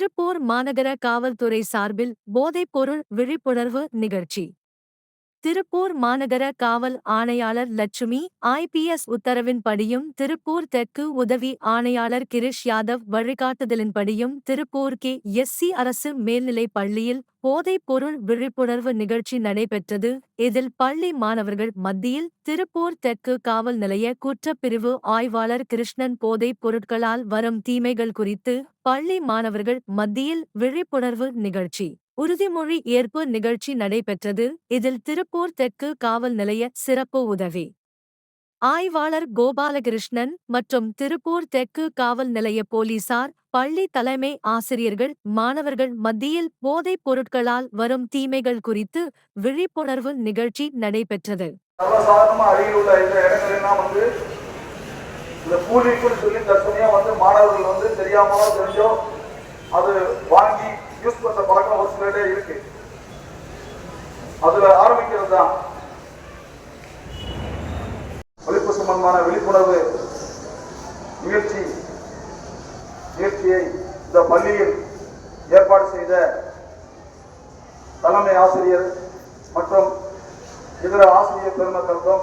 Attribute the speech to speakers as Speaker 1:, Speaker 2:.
Speaker 1: திருப்பூர் மாநகர காவல்துறை சார்பில் போதைப்பொருள் விழிப்புணர்வு நிகழ்ச்சி. திருப்பூர் மாநகர காவல் ஆணையாளர் லட்சுமி ஐபிஎஸ் உத்தரவின்படியும் திருப்பூர் தெற்கு உதவி ஆணையாளர் கிரிஷ் யாதவ் வழிகாட்டுதலின்படியும் திருப்பூர் கே எஸ்சி அரசு மேல்நிலைப் பள்ளியில் போதைப் பொருள் விழிப்புணர்வு நிகழ்ச்சி நடைபெற்றது. இதில் பள்ளி மாணவர்கள் மத்தியில் திருப்பூர் தெற்கு காவல் நிலைய குற்றப்பிரிவு ஆய்வாளர் கிருஷ்ணன் போதைப் பொருட்களால் வரும் தீமைகள் குறித்து பள்ளி மாணவர்கள் மத்தியில் விழிப்புணர்வு நிகழ்ச்சி. உறுதிமொழி ஏற்பு நிகழ்ச்சி நடைபெற்றது. இதில் திருப்பூர் தெற்கு காவல் நிலைய சிறப்பு உதவி. ஆய்வாளர் கோபாலகிருஷ்ணன் மற்றும் திருப்பூர் தெற்கு காவல் நிலைய போலீசார் பள்ளி தலைமை ஆசிரியர்கள் மாணவர்கள் மத்தியில் போதைப் பொருட்களால் வரும் தீமைகள் குறித்து விழிப்புணர்வு நிகழ்ச்சி நடைபெற்றது.
Speaker 2: இந்த இடங்களெல்லாம் சொல்லி தனியாக வந்து மாணவர்கள் வந்து தெரியாமலோ தெரிஞ்சோ அது வாங்கி யூஸ் பண்ற பழக்கம் ஒரு சிலரே இருக்கு. அதுல ஆரம்பிக்கிறது தான் ஒழிப்பு சம்பந்தமான விழிப்புணர்வு நிகழ்ச்சி நிகழ்ச்சியை இந்த பள்ளியில் ஏற்பாடு செய்த தலைமை ஆசிரியர் மற்றும் இதர ஆசிரியர் பெருமக்களுக்கும்